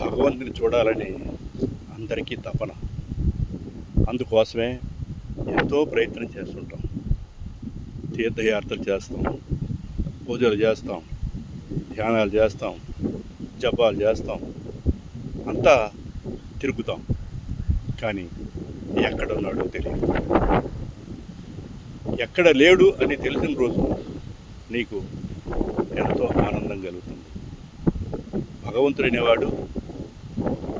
భగవంతుని చూడాలని అందరికీ తపన. అందుకోసమే ఎంతో ప్రయత్నం చేస్తుంటాం. తీర్థయాత్రలు చేస్తాం పూజలు చేస్తాం ధ్యానాలు చేస్తాం జపాలు చేస్తాం. అంతా తిరుగుతాం. కానీ ఎక్కడున్నాడో తెలియదు. ఎక్కడ లేడు అని తెలిసిన రోజు నీకు ఎంతో ఆనందం కలుగుతుంది. భగవంతుడనేవాడు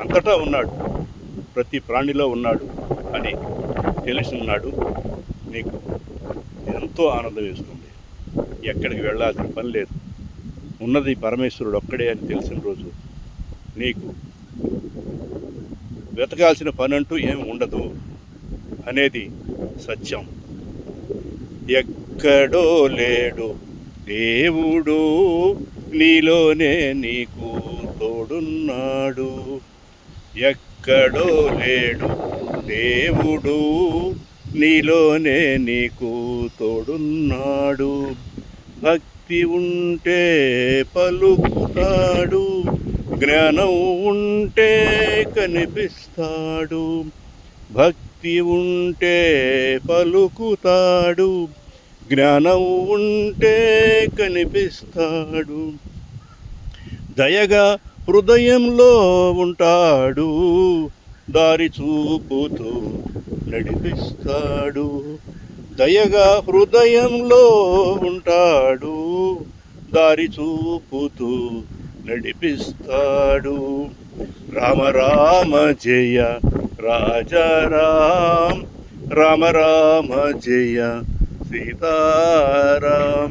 అంతటా ఉన్నాడు ప్రతి ప్రాణిలో ఉన్నాడు అని తెలిసినాడు. నీకు ఎంతో ఆనందం వేస్తుంది. ఎక్కడికి వెళ్ళాల్సిన పని లేదు. ఉన్నది పరమేశ్వరుడు ఒక్కడే అని తెలిసిన రోజు నీకు వెతకాల్సిన పని అంటూ ఏమి ఉండదు అనేది సత్యం. ఎక్కడో లేడు దేవుడు నీలోనే నీకు తోడున్నాడు. ఎక్కడో లేడు దేవుడు. నీలోనే నీకు తోడున్నాడు. భక్తి ఉంటే పలుకుతాడు. జ్ఞానం ఉంటే కనిపిస్తాడు. భక్తి ఉంటే పలుకుతాడు. జ్ఞానం ఉంటే కనిపిస్తాడు. దయగా హృదయంలో ఉంటాడు దారి చూపుతూ నడిపిస్తాడు. దయగా హృదయంలో ఉంటాడు దారి చూపుతూ నడిపిస్తాడు. రామ రామ జయ రాజారామ రామ రామ జయ సీతారాం